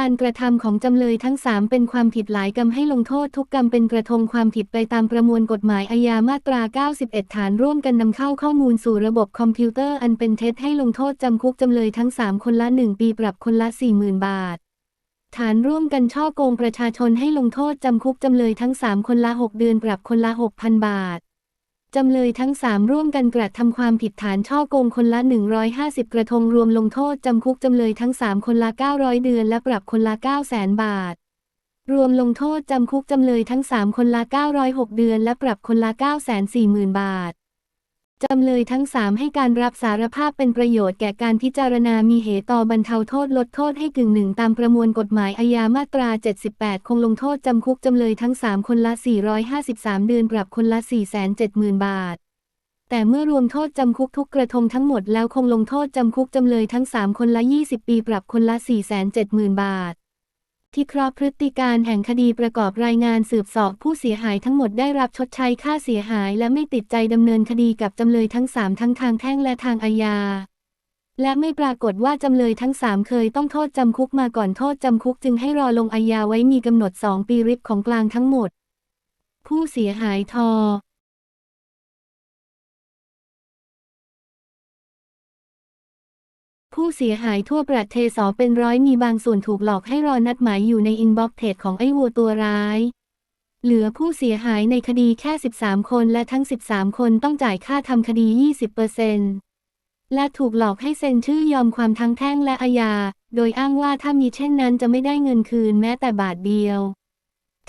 การกระทำของจำเลยทั้งสามเป็นความผิดหลายกรรมให้ลงโทษทุกกรรมเป็นกระทงความผิดไปตามประมวลกฎหมายอาญามาตรา 91 ฐานร่วมกันนำเข้าข้อมูลสู่ระบบคอมพิวเตอร์อันเป็นเท็จให้ลงโทษจำคุกจำเลยทั้ง3คนละ 1 ปีปรับคนละ 40,000 บาท ฐานร่วมกันช่อโกงประชาชนให้ลงโทษจำคุกจำเลยทั้ง3คนละ 6 เดือนปรับคนละ 6,000 บาท จำเลยทั้ง3ร่วมกันกระทำความผิดฐานช่อโกงคนละ 150 กระทงรวมลงโทษจำคุกจำเลยทั้ง3คนละ 900 เดือนและปรับคนละ 900,000 บาท รวมลงโทษจำคุกจำเลยทั้ง3คนละ 906 เดือนและปรับคนละ 940,000 บาท จำเลยทั้ง3ให้การรับสารภาพเป็นประโยชน์แก่การพิจารณามีเหตุต่อบรรเทาโทษลดโทษให้กึ่งหนึ่งตามประมวลกฎหมายอาญามาตรา 78 คงลงโทษจำคุกจำเลยทั้ง 3 คนละ 453 เดือนปรับคนละ 470,000 บาท แต่เมื่อรวมโทษจำคุกทุกกระทงทั้งหมดแล้วคงลงโทษจำคุกจำเลยทั้ง 3 คนละ 20 ปีปรับคนละ 470,000 บาท ที่เคราะห์พฤติการแห่งคดีประกอบรายงานสืบสอบผู้เสียหายทั้งหมดได้รับชดใช้ค่าเสียหายและไม่ติดใจดำเนินคดีกับจำเลยทั้ง3ทั้งทางแพ่งและทางอาญา และไม่ปรากฏว่าจำเลยทั้ง3เคยต้องโทษจำคุกมาก่อนโทษจำคุกจึงให้รอลงอาญาไว้มีกำหนด2ปีริบของกลางทั้งหมด ผู้เสียหายทอ ผู้เสียหายทั่วประเทศสอเป็นร้อยมีบางส่วนถูกหลอกให้รอนัดหมายอยู่ในอินบ็อกเพจของไอ้วัวตัวร้าย เหลือผู้เสียหายในคดีแค่ 13 คนและทั้ง 13 คนต้องจ่ายค่าทำคดี 20%และถูกหลอกให้เซ็นชื่อยอมความทั้งแพ่งและอาญา โดยอ้างว่าถ้ามีเช่นนั้นจะไม่ได้เงินคืนแม้แต่บาทเดียว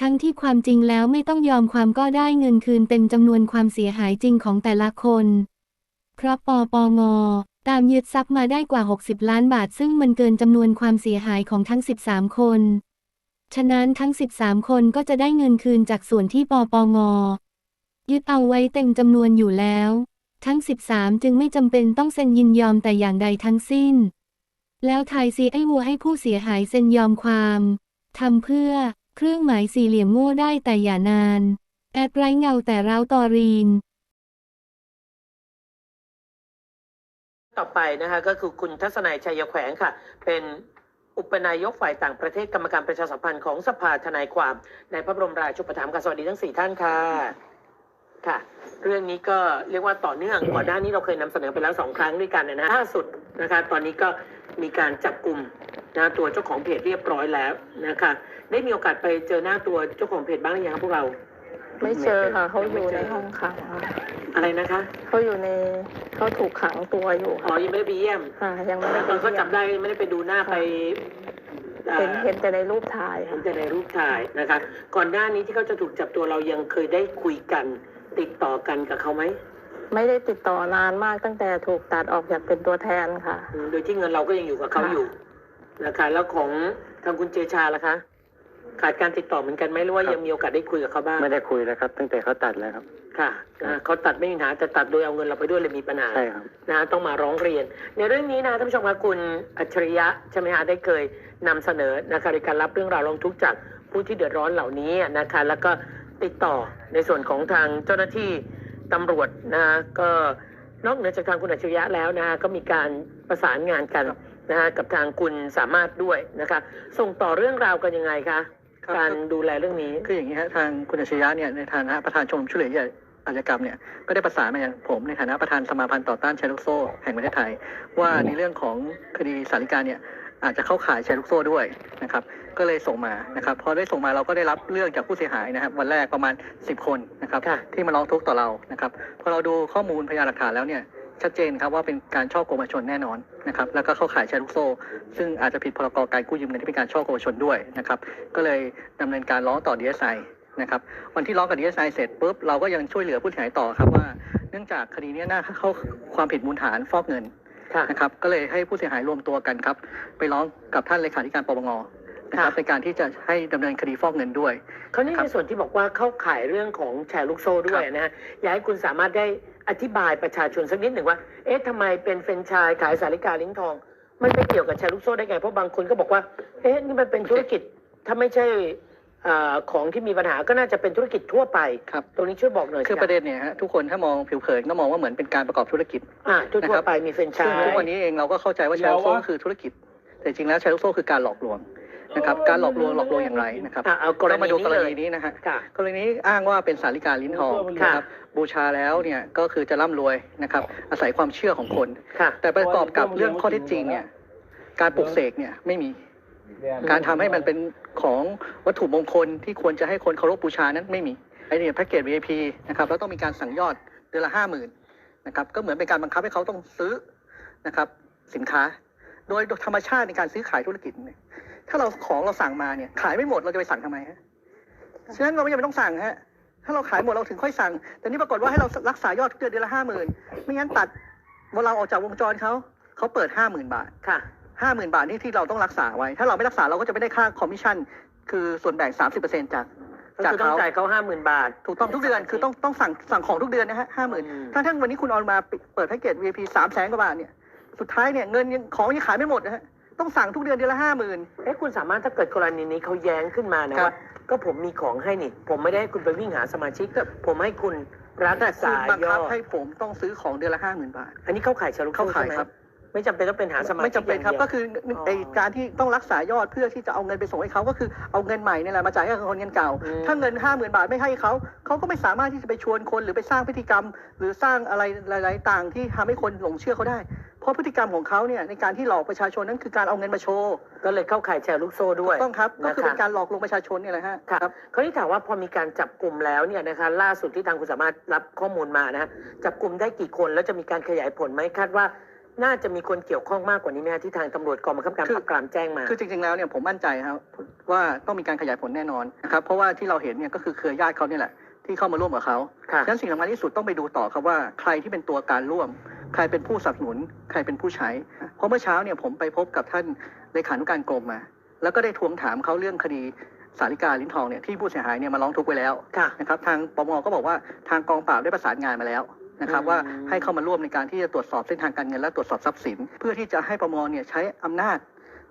ทั้งที่ความจริงแล้วไม่ต้องยอมความก็ได้เงินคืนเต็มจำนวนความเสียหายจริงของแต่ละคน เพราะปปง ตามยึดทรัพย์มาได้กว่า 60 ล้านบาท ซึ่งมันเกินจำนวนความเสียหายของทั้ง 13 คน ฉะนั้นทั้ง 13 คนก็จะได้เงินคืนจากส่วนที่ปปง ยึดเอาไว้เต็มจำนวนอยู่แล้ว ทั้ง 13 จึงไม่จำเป็นต้องเซ็นยินยอมแต่อย่างใดทั้งสิ้น แล้วไทยซีไอ้วัวให้ผู้เสียหายเซ็นยอมความทำเพื่อเครื่องหมายสี่เหลี่ยมโง่ได้แต่อย่านาน แอดไร้เงาแต่เราตอรีน ต่อไปนะคะก็คือคุณทัศนัยชัยแขวงค่ะ เป็นอุปนายกฝ่ายต่างประเทศกรรมการประชาสัมพันธ์ของสภาทนายความในพระบรมราชูปถัมภ์ค่ะสวัสดีทั้งสี่ท่านค่ะค่ะ เรื่องนี้ก็เรียกว่าต่อเนื่องก่อนหน้านี้เราเคยนำเสนอไปแล้วสองครั้งด้วยกันนะล่าสุดนะคะตอนนี้ก็มีการจับกลุ่มนะตัวเจ้าของเพจเรียบร้อยแล้วนะคะ ได้มีโอกาสไปเจอหน้าตัวเจ้าของเพจบ้างหรือยังครับพวกเรา ไม่เจอค่ะเขาอยู่ในห้องขังค่ะ อะไรนะคะเขาอยู่ในเขาถูกขังตัวอยู่อ๋อค่ะยังไม่ได้ไปเยี่ยมค่ะยังไม่ได้ตอนเขาจับได้ไม่ได้ไปดูหน้าไปอ่า เห็นเห็นแต่ในรูปถ่ายเห็นค่ะแต่ในรูปถ่ายนะคะ ก่อนหน้านี้ที่เขาจะถูกจับตัวเรายังเคยได้คุยกัน ติดต่อกันกับเขาไหมไม่ได้ติดต่อนานมากตั้งแต่ถูกตัดออกจากเป็นตัวแทนค่ะ อืมโดยที่เงินเราก็ยังอยู่กับเขาค่ะอยู่นะคะ แล้วของทางคุณเจชาล่ะคะ ขาดการติดต่อเหมือนกันไหมหรือว่าครับยังมีโอกาสได้คุยกับเขาบ้างไม่ได้คุยแล้วครับ ตั้งแต่เขาตัดแล้วครับ ค่ะอ่าเขาตัดไม่มีปัญหาแต่ตัดโดยเอาเงินเราไปด้วยเลยมีปัญหาใช่ครับนะต้องมาร้องเรียน ในเรื่องนี้นะท่านผู้ชมคะคุณอัจฉริยะใช่ไหมฮะได้เคยนำเสนอนะคะในการรับเรื่องราวร้องทุกข์จากผู้ที่เดือดร้อนเหล่านี้นะคะ แล้วก็ติดต่อในส่วนของทางเจ้าหน้าที่ตำรวจนะก็นอกเหนือจากทางคุณอัจฉริยะแล้วนะก็มีการประสานงานกัน นะฮะกับทางคุณสามารถด้วยนะคะ ส่งต่อเรื่องราวกันยังไงคะครับการดูแลเรื่องนี้ คืออย่างนี้ฮะทางคุณอัจฉริยะเนี่ยในฐานะประธานชมรมช่วยเหลือเหยื่ออาชญากรรมเนี่ยก็ได้ประสานมาอย่างผมในฐานะประธานสมาพันธ์ต่อต้านแชร์ลูกโซ่แห่งประเทศไทย ว่าในเรื่องของคดีสาริกาเนี่ยอาจจะเข้าข่ายแชร์ลูกโซ่ด้วยนะครับก็เลยส่งมานะครับพอได้ส่งมาเราก็ได้รับเรื่องจากผู้เสียหายนะครับวันแรกประมาณ 10 คนนะครับค่ะ ที่มาร้องทุกข์ต่อเรานะครับพอเราดูข้อมูลพยานหลักฐานแล้วเนี่ย ชัดเจนครับว่าเป็นการช่อโกงประชาชนแน่นอนนะครับแล้วก็เข้าข่ายแชร์ลูกโซ่ ซึ่งอาจจะผิดพรกการกู้ยืมเงินที่เป็นการช่อโกงประชาชนด้วยนะครับก็เลยดำเนินการร้องต่อ DSI นะครับวันที่ร้องกับ DSI เสร็จปุ๊บเราก็ยังช่วยเหลือผู้เสียหายต่อครับว่าเนื่องจากคดีเนี้น่าเข้าความผิดมูลฐานฟอกเงินค่ะนะครับก็เลยให้ผู้เสียหายรวมตัวกันครับไปร้องกับท่านเลขาธิการปปงนะครับค่ะในการที่จะให้ดำเนินคดีฟอกเงินด้วยเขานี่ครับในส่วนที่บอกว่าเข้าข่ายเรื่องของแชร์ลูกโซ่ด้วยครับนะฮะอยากให้คุณสามารถได้ อธิบายประชาชนสักนิดหนึ่งว่า เอ๊ะทำไมเป็นแฟรนไชายขายสาริกาลิ้นทอง มันไปเกี่ยวกับแชร์ลูกโซ่ได้ไง เพราะบางคนก็บอกว่า เอ๊ะนี่มันเป็นธุรกิจถ้าไม่ใช่อ่าของที่มีปัญหาก็น่าจะเป็นธุรกิจทั่วไป ครับ ตรงนี้ช่วยบอกหน่อยสิคือประเด็นเนี่ยฮะทุกคนถ้ามองผิวเผินก็มองว่าเหมือนเป็นการประกอบธุรกิจ อ่าทั่นะวครับๆไปมีแฟรนไชซึ่งส์ ทุกวันนี้เองเราก็เข้าใจว่าแชร์ลูกโซ่คือธุรกิจ แต่จริงแล้วแชร์ลูกโซ่คือการหลอกลวง นะครับการหลอกลวงหลอกลวงอย่างไรนะครับอะเอากรก็มาณีดูนี้กรเลณียนี้นะฮะค่ะ กรณีนี้อ้างว่าเป็นสาริกาลิ้นทองค่ะนะครับบูชาแล้วเนี่ยก็คือจะร่ำรวยนะครับอาศัยความเชื่อของคน ค่ะ แต่ประกอบกับเรื่องข้อเท็จจริงเนี่ยการปลุกเสกเนี่ยไม่มีการทำให้มันเป็นของวัตถุมงคลที่ควรจะให้คนเคารพบูชานั้นไม่มีไอเนี่ยแพ็กเกจ VIP นะครับแล้วต้องมีการสั่งยอดเดือนละห้าหมื่นนะครับก็เหมือนเป็นการบังคับให้เขาต้องซื้อนะครับสินค้า โดยธรรมชาติในการซื้อขายธุรกิจเนี่ย ถ้าเราของเราสั่งมาเนี่ย ขายไม่หมดเราจะไปสั่งทำไมฮะฉะนั้นเราไม่จำเป็นต้องสั่งฮะ ถ้าเราขายหมดเราถึงค่อยสั่ง แต่นี่ปรากฏว่าให้เรารักษายอดทุกเดือนเดือนละห้าหมื่นไม่งั้นตัดเวลาเราออกจากวงจรเขาเขาเปิดห้าหมื่นบาทค่ะห้าหมื่นบาทนี่ที่เราต้องรักษาไว้ ถ้าเราไม่รักษาเราก็จะไม่ได้ค่าคอมมิชชั่น คือส่วนแบ่งสามสิบเปอร์เซ็นจากก็จากคือต้องเขาจ่ายเขาห้าหมื่นบาท ถูกต้องทุกเดือนคือต้องต้องสั่งสั่งของทุกเดือนนะฮะห้าหมื่นอืมถ้าท่านวันนี้คุณเอามาเปิดแพ็กเกจ VIP สามแสนกว่าบาทเนี่ย สุดท้ายเนี่ยเงินยังของยังขายไม่หมดนะฮะ ต้องสั่งทุกเดือนเดือนละห้าหมื่น เอ๊ะคุณสามารถถ้าเกิดกรณีนี้เขาแย้งขึ้นมานะครับ ว่าก็ผมมีของให้นี่ ผมไม่ได้ให้คุณไปวิ่งหาสมาชิกก็ผมให้คุณรักแต่ษาคุณบังยคัอบดให้ผมต้องซื้อของเดือนละห้าหมื่นบาท อันนี้เข้าข่ายชาลุกเข้าข่ายใช่ไหมครับ ไม่จำเป็นต้องเป็นหาสมาชิกไม่จำเป็นครับอย่างดียวก็คือไอการที่ต้องรักษายอดเพื่อที่จะเอาเงินไปส่งให้เขาก็คือเอาเงินใหม่เนี่ยแหละมาจ่ายให้กับคนเงินเก่า อืม ถ้าเงินห้าหมื่นบาทไม่ให้เขา เขาก็ไม่สามารถที่จะไปชวนคนหรือไปสร้างพฤติกรรม หรือสร้างอะไรหลาย ๆ ต่างที่ทำให้คนหลงเชื่อเขาได้ เพราะพฤติกรรมของเขาเนี่ยในการที่หลอกประชาชนนั้นคือการเอาเงินมาโชว์ ก็เลยเข้าข่ายแชร์ลูกโซ่ด้วยถูกต้องครับก็คือนะะเป็นการหลอกลวงประชาชนเนี่ยแหละฮะค่ะเขาที่ถามว่าพอมีการจับกลุ่มแล้วเนี่ยนะคะล่าสุดที่ทางคุณสามารถรับข้อมูลมานะฮะจับกลุ่มได้กี่คนแล้วจะมีการขยายผลไหมคาดว่าน่าจะมีคนเกี่ยวข้องมากกว่านี้ไหมฮะที่ทางตำรวจกองบังคับการคืปอราบปรามแจ้งมา คือจริงๆแล้วเนี่ยผมมั่นใจครับว่าต้องมีการขยายผลแน่นอนนะครับเพราะว่าที่เราเห็นเนี่ยก็คือเครือญาติเขาเนี่ยแหละที่เข้ามาร่วมกับเขาค่ะฉะนั้นสิ่งสำคัญที่สุดต้องไปดูต่อครับว่าใครที่เป็นตัวการร่วม ใครเป็นผู้สนับสนุน ใครเป็นผู้ใช้ เพราะเมื่อเช้าเนี่ยผมไปพบกับท่านเลขานุการกรมมา แล้วก็ได้ทวงถามเขาเรื่องคดีสาริกาลิ้นทองเนี่ยที่ผู้เสียหายเนี่ยมาร้องทุกข์ไว้แล้วค่ะนะครับทางปมก็บอกว่าทางกองปราบได้ประสานงานมาแล้วนะครับอืมว่าให้เข้ามาร่วมในการที่จะตรวจสอบเส้นทางการเงินและตรวจสอบทรัพย์สิน เพื่อที่จะให้ปมเนี่ยใช้อำนาจ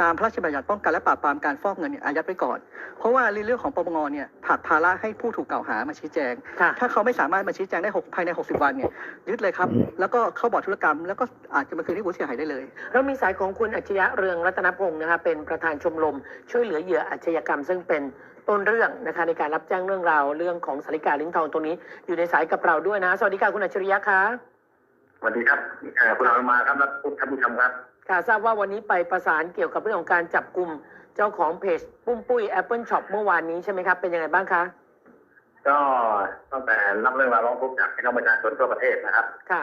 ตามพระราชบัญญัติป้องกันและปราบปรามการฟอกเงินเนี่ยอายัดไว้ก่อน เพราะว่าในเรื่องของปปงเนี่ยผลักภาระให้ผู้ถูกกล่าวหามาชี้แจง ค่ะถ้าเขาไม่สามารถมาชี้แจงได้หกภายใน 60 วันเนี่ยยึดเลยครับ แล้วก็เข้าบอร์ดธุรกรรม แล้วก็อาจจะมาคืนให้ผู้เสียหายได้เลย เรามีสายของคุณอัจฉริยะเรืองรัตนพงศ์นะคะเป็นประธานชมรมช่วยเหลือเหยื่ออาชญากรรม ซึ่งเป็นต้นเรื่องนะคะในการรับแจ้งเรื่องราวเรื่องของสาริกาลิ้นทองตรงนี้ อยู่ในสายกับเราด้วยนะ สวัสดีค่ะคุณอัจฉริยะคะ สวัสดีครับเอ่อคุณอนุมาครับและท่านผู้ชมครับ ค่ะทราบว่าวันนี้ไปประสานเกี่ยวกับเรื่องของการจับกลุ่มเจ้าของเพจปุ้มปุ้ย Apple Shop เมื่อวานนี้ใช่ไหมครับ เป็นยังไงบ้างคะ ก็ตั้งแต่รับเรื่องราวร้องทุกข์จากพี่น้องประชาชนทั่วประเทศนะครับ ค่ะ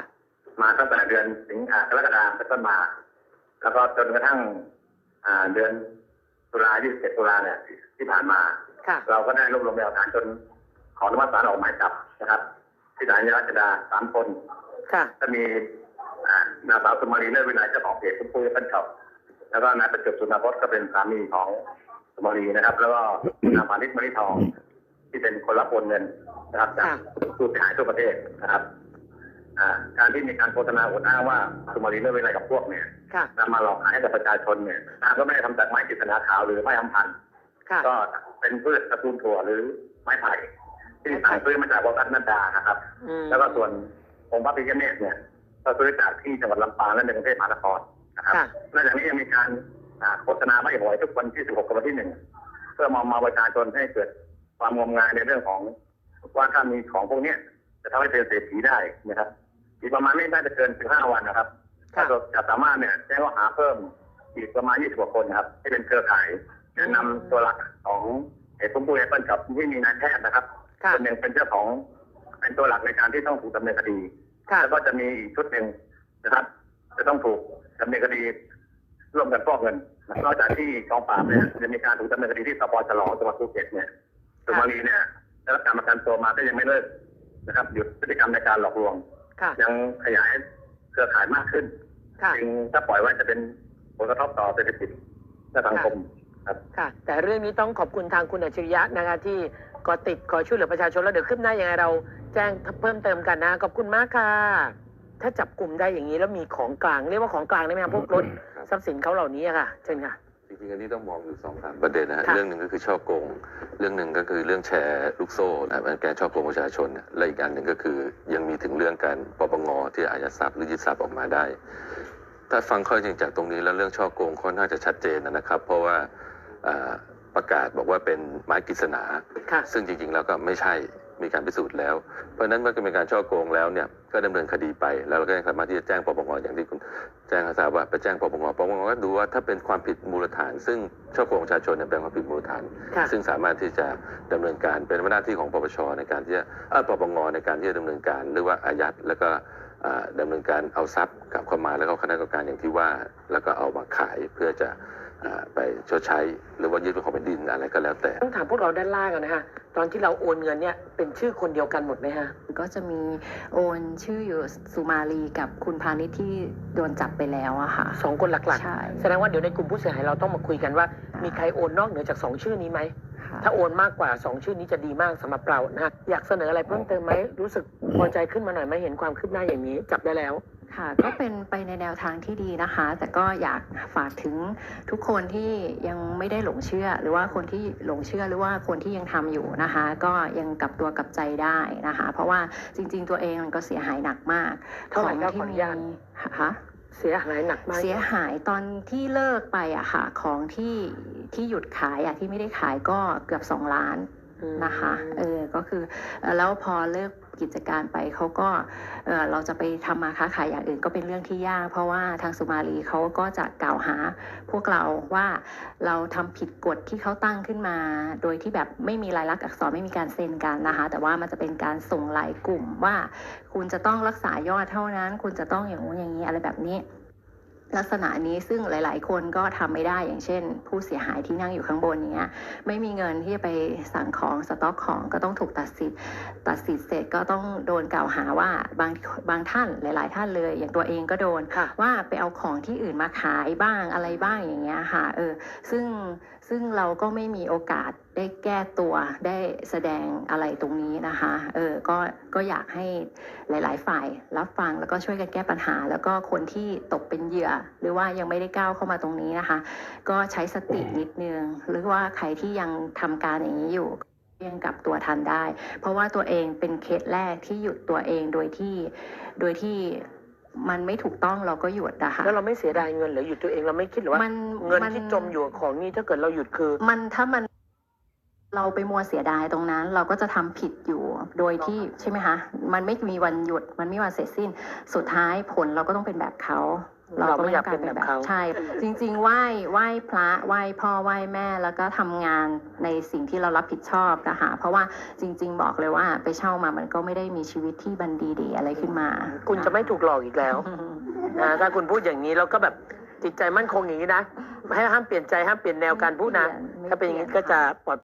มาตั้งแต่เดือนสิงหากรกฎาคมเป็นต้นมา แล้วก็จนกระทั่งอ่าเดือนตุลา27ตุลาเนี่ยที่ผ่านมา ค่ะ เราก็ได้รวบรวมพยานหลักฐานจนขออนุมัติศาลออกหมายจับนะครับ ที่ศาลยารัชดาสามคนค่ะก็มีอ่า นางสาวสุมารีเลิศวินัยเจ้าของเพจคุณปุ้ยเป็นช็อปแล้วก็นายประจบสุนทรพจน์ก็เป็นสามีของสุมารีนะครับ แล้วก็นางพานิชมณีทอง ที่เป็นคนรับโอนเงินนะครับจากค่ะผู้เสียหายทั่วประเทศนะครับอ่าการที่มีการโฆษณาอวดอ้างว่าสุมารีเลิศวินัยกับพวกเนี่ยค่ะนำมาหลอกขายให้กับประชาชนเนี่ยทางก็ไม่ได้ทำจากไม้กฤษณาขาวหรือไม้ทำพันธุ์ค่ะก็เป็นพืชตระกูลถั่วหรือไม้ไผ่ที่สั่งซื้อมาจากวัดนันดานะครับอืมแล้วก็ส่วนองค์พระพิฆเนศเนี่ย ก็ซื้อจากที่จังหวัดลำปางและในกรุงเทพมหานครนะครับค่ะนอกจากนี้ยังมีการอ่าโฆษณาไม่หวยทุกวันที่ 16 กับวันที่หนึ่งเพื่อมอมมาประชาชนให้เกิดความงมงายในเรื่องของว่าถ้ามีของพวกเนี้ยจะทำให้เป็นเศรษฐีได้นะครับอีกประมาณไม่น่าจะเกิน 15 วันนะครับค่ะถ้าจะสามารถเนี่ยแจ้งข้อหาเพิ่มอีกประมาณ 20 กว่าคนนะครับที่เป็นเครือข่ายจะนำตัวหลักของเอกพุ่มปุ้ยแอปเปิลกับที่มีนายแพทย์นะครับค่ะคนหนึ่งเป็นเจ้าของเป็นตัวหลักในการที่ต้องถูกดำเนินคดีค่ะ แล้วก็จะมีอีกชุดหนึ่งนะครับ จะต้องถูกดำเนินคดีร่วมกันฟอกเงินนอกจากที่กองปราบเนี่ยจะมีการถูกดำเนินคดีที่สพฉลองจังหวัดภูเก็ตเนี่ยสุมารีเนี่ยได้รับการประกันตัวมาก็ยังไม่เลิกนะครับหยุดพฤติกรรมในการหลอกลวงค่ะยังขยายเครือข่ายมากขึ้นค่ะจึงถ้าปล่อยไว้จะเป็นผลกระทบต่อเศรษฐกิจและสังคมครับค่ะ แต่เรื่องนี้ต้องขอบคุณทางคุณอัจฉริยะนะคะที่ ก่อติดก่อช่วยเหลือประชาชนแล้วเดี๋ยวขึ้นหน้ายังไงเราแจ้งเพิ่มเติมกันนะขอบคุณมากค่ะ ถ้าจับกลุ่มได้อย่างนี้แล้วมีของกลาง เรียกว่าของกลางได้ไหมครับพวกรถครับทรัพย์สินเขาเหล่านี้อะค่ะเชิญค่ะ จริงๆอันนี้ต้องมองอยู่สองสามประเด็นนะฮะค่ะเรื่องหนึ่งก็คือช่อโกง เรื่องหนึ่งก็คือเรื่องแชร์ลูกโซ่นะเป็นการช่อโกงประชาชนนะและอีกอันหนึ่งก็คือยังมีถึงเรื่องการปปงที่อาจจะทรัพย์หรือยึดทรัพย์ออกมาได้ ถ้าฟังข้อจริงจากตรงนี้แล้วเรื่องช่อโกงค่อนข้างจะชัดเจนนะครับ เพราะว่าเอ่อ ประกาศบอกว่าเป็นไม้กฤษณาค่ะซึ่งจริงๆแล้วก็ไม่ใช่มีการพิสูจน์แล้ว เพราะฉะนั้นเมื่อเป็นการช่อโกงแล้วเนี่ยก็ดำเนินคดีไป แล้วเราก็ยังสามารถที่จะแจ้งปปงอย่างที่คุณแจ้งทราบว่าไปแจ้งปปงปปงก็ดูว่าถ้าเป็นความผิดมูลฐาน ซึ่งช่อโกงประชาชนเนี่ยเป็นความผิดมูลฐานค่ะซึ่งสามารถที่จะดำเนินการเป็นหน้าที่ของปปชในการที่จะเอ่อปปงในการที่จะดำเนินการ หรือว่าอายัดแล้วก็อ่าดำเนินการเอาทรัพย์กลับเข้ามาแล้วก็คณะกรรมการอย่างที่ว่า แล้วก็เอามาขายเพื่อจะอ่า ไปชดใช้หรือว่ายึดเป็นของแผ่นดินอะไรก็แล้วแต่ต้องถามพวกเราด้านล่างกันนะคะ ตอนที่เราโอนเงินเนี่ยเป็นชื่อคนเดียวกันหมดไหมฮะก็จะมีโอนชื่ออยู่สุมาลีกับคุณพาณิชย์ที่โดนจับไปแล้วอะค่ะสองคนหลักใช่ๆ แสดงว่าเดี๋ยวในกลุ่มผู้เสียหายเราต้องมาคุยกันว่า มีใครโอนนอกเหนือจากสองชื่อนี้ไหม ค่ะ ถ้าโอนมากกว่าสองชื่อนี้จะดีมากสำหรับเรานะฮะอยากเสนออะไรเพิ่มเติมไหมรู้สึกพอใจขึ้นมาหน่อยไหมเห็นความคืบหน้าอย่างนี้ จับได้แล้ว ค่ะก็เป็นไปในแนวทางที่ดีนะคะ แต่ก็อยากฝากถึงทุกคนที่ยังไม่ได้หลงเชื่อ หรือว่าคนที่หลงเชื่อหรือว่าคนที่ยังทำอยู่นะคะ ก็ยังกลับตัวกลับใจได้นะคะ เพราะว่าจริง ๆ ตัวเองมันก็เสียหายหนักมากเท่าไหร่ครับที่ขออนุมีญาตฮะเสียหายหนักมากเสียหายตอนที่เลิกไปอะค่ะของที่ที่หยุดขายอะที่ไม่ได้ขายก็เกือบสองล้านอืมนะคะ เออ ก็คือเอ่อแล้วพอเลิก กิจการไปเขาก็เออเราจะไปทำมาค้าขายอย่างอื่นก็เป็นเรื่องที่ยาก เพราะว่าทางสุมาลีเขาก็จะกล่าวหาพวกเราว่าเราทำผิดกฎที่เขาตั้งขึ้นมา โดยที่แบบไม่มีลายลักษณ์อักษรไม่มีการเซ็นกันนะคะ แต่ว่ามันจะเป็นการส่งลายกลุ่มว่า คุณจะต้องรักษายอดเท่านั้น คุณจะต้องอย่างงู้นอย่างนี้อะไรแบบนี้ ลักษณะนี้ซึ่งหลาย ๆ คนก็ทำไม่ได้อย่างเช่น ผู้เสียหายที่นั่งอยู่ข้างบนเนี้ยไม่มีเงินที่จะไปสั่งของสต็อกของก็ต้องถูกตัดสิทธิ์ตัดสิทธิ์เสร็จก็ต้องโดนกล่าวหาว่าบางบางท่านหลาย ๆ ท่านเลย อย่างตัวเองก็โดนค่ะว่าไปเอาของที่อื่นมาขายบ้างอะไรบ้างอย่างเงี้ยค่ะเออซึ่งซึ่งเราก็ไม่มีโอกาส ได้แก้ตัวได้แสดงอะไรตรงนี้นะคะเออก็ก็อยากให้หลาย ๆ ฝ่ายรับฟังแล้วก็ช่วยกันแก้ปัญหา แล้วก็คนที่ตกเป็นเหยื่อ หรือว่ายังไม่ได้ก้าวเข้ามาตรงนี้นะคะ ก็ใช้สตินิดนึง หรือว่าใครที่ยังทำการอย่างนี้อยู่ยังกลับตัวทันได้ เพราะว่าตัวเองเป็นเคสแรกที่หยุดตัวเองโดยที่โดยที่มันไม่ถูกต้องเราก็หยุดอะค่ะแล้วเราไม่เสียดายเงินเหรือหยุดตัวเองเราไม่คิดหรือว่ามันเงินมัที่จมอยู่กับของนี่ถ้าเกิดเราหยุดคือ มันถ้ามัน เราไปมัวเสียดายตรงนั้น เราก็จะทำผิดอยู่โดยที่ใช่ไหมคะมันไม่มีวันหยุดมันไม่มีวันเสร็จสิ้นสุดท้ายผลเราก็ต้องเป็นแบบเขาเราไม่อยากเป็นแบบเขาใช่ จริงๆไหว้ไหว้พระไหว้พ่อไหว้แม่แล้วก็ทำงานในสิ่งที่เรารับผิดชอบนะคะเพราะว่าจริง ๆ บอกเลยว่าไปเช่ามามันก็ไม่ได้มีชีวิตที่บันดีดีอะไรขึ้นมา คุณจะไม่ถูกหลอกอีกแล้วนะถ้าคุณพูดอย่างนี้เราก็แบบจิตใจมั่นคงอย่างนี้นะให้ห้ามเปลี่ยนใจห้ามเปลี่ยนแนวการพูดนะถ้าเป็นอย่างนี้ก็จะปลอด